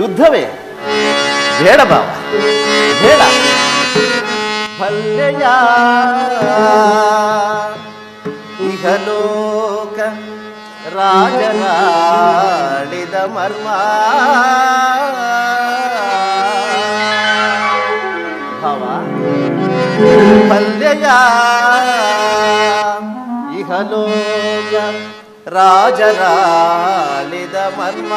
ಯುದ್ಧವೇ? ಬೇಡ ಬಾವ ಬೇಡ. ಭಲ್ಲೆಯ ಇಹಲೋಕ ರಾಜನಾಡಿದ ಮರ್ಮ. ಭಾವ ಪಲ್ಯಯ ಇಹಲೋಕ ರಾಜರಾಳಿದ ಮರ್ಮ.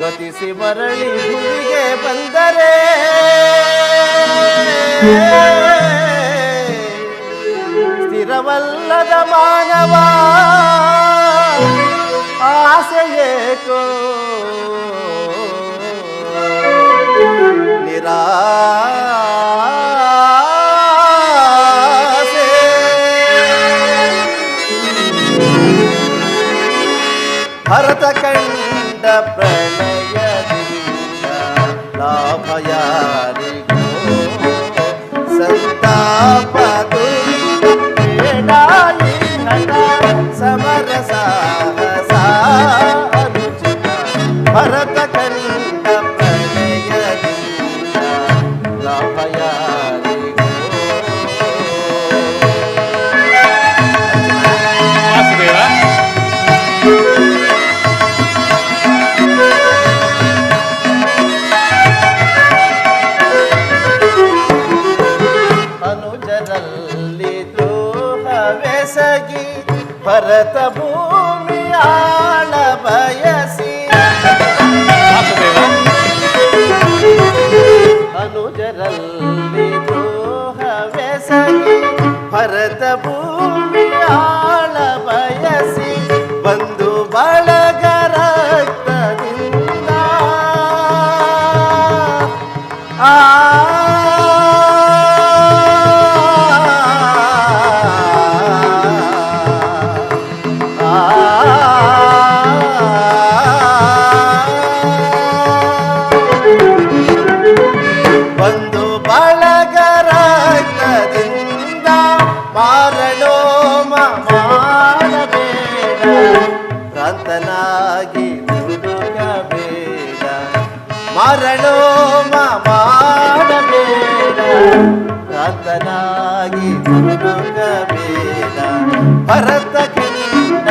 ಗತಿಸಿ ಮರಳಿ ಭೂಮಿಗೆ ಬಂದರೆ ಸ್ಥಿರವಲ್ಲದ ಮಾನವ. ಆಸೆಯೇಕೋ ಭರತ ಕಂಡ ಪ್ರಳಯದಿಂದ ಲಾಭ ಯಾರಿಗೋ ಸಂತಾಪ ಬೇಡ భరత భూమి ఆళ బయసి అనుజరల్లి ద్రోహవెసగి భరత భూమి ఆళ బయసి ಭ್ರಾಂತನಾಗಿ ದುಡುಕಬೇಡ ಮರಣೋಮ ಮಾಡಬೇಡ ಭ್ರಾಂತನಾಗಿ ದುಡುಕಬೇಡ ಭರತ ಕೆಂಡ